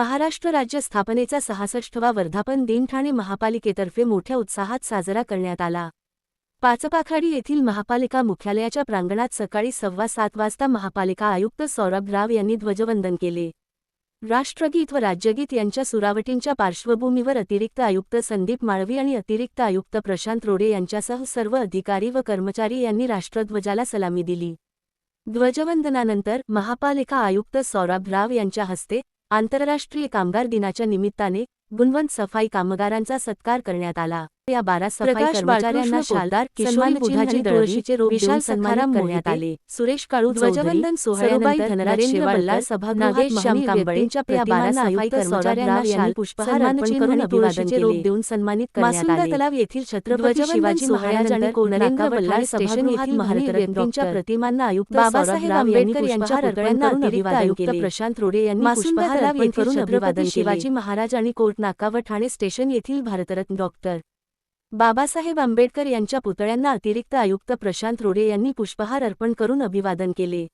महाराष्ट्र राज्य स्थापनेचा सहासष्टवा वर्धापन दिन ठाणे महापालिकेतर्फे मोठ्या उत्साहात साजरा करण्यात आला. पाचपाखाडी येथील महापालिका मुख्यालयाच्या प्रांगणात सकाळी सव्वा सात वाजता महापालिका आयुक्त सौरभ राव यांनी ध्वजवंदन केले. राष्ट्रगीत व राज्यगीत यांच्या सुरावटींच्या पार्श्वभूमीवर अतिरिक्त आयुक्त संदीप माळवी आणि अतिरिक्त आयुक्त प्रशांत रोडे यांच्यासह सर्व अधिकारी व कर्मचारी यांनी राष्ट्रध्वजाला सलामी दिली. ध्वजवंदनानंतर महापालिका आयुक्त सौरभ राव यांच्या हस्ते आंतरराष्ट्रीय कामगार दिनाच्या निमित्ताने गुणवंत सफाई कामगारांचा सत्कार करण्यात आला. या बारा सफाई कर्मचाऱ्यांना शालदार किशोरी बुधाजी तुळशीचे रोप विशाल सन्मानित करण्यात आले. सुरेश काळू ध्वजवंदन सोहळ्यानंतर शेवाळकर, बल्लाळ सभागृहात नागेश प्रतिमांना आयुक्त सौरभ कर्मचाऱ्यांना शाल, पुष्पहार अर्पण करून तुळशीचे रोप देऊन सन्मानित करण्यात आले. तलाव येथील छत्रपती शिवाजी महाराज आणि नरेंद्र नरेंद्र बल्लाळ बल्लाळ सभागृहातील सभागृहातील महावीर महावीर व्यक्तींच्या डॉक्टर प्रतिमांना आयुक्त बाबासाहेब आंबेडकर यांच्या पुतळ्यांना अतिरिक्त आयुक्त प्रशांत रोडे यांनी पुष्पहार अर्पण येथील करून अभिवादन शिवाजी महाराज आणि कोर्ट नाका व ठाणे स्टेशन येथील भारतरत्न डॉक्टर बाबासाहेब आंबेडकर यांच्या पुतळ्यांना अतिरिक्त आयुक्त प्रशांत रोडे यांनी पुष्पहार अर्पण करून अभिवादन केले.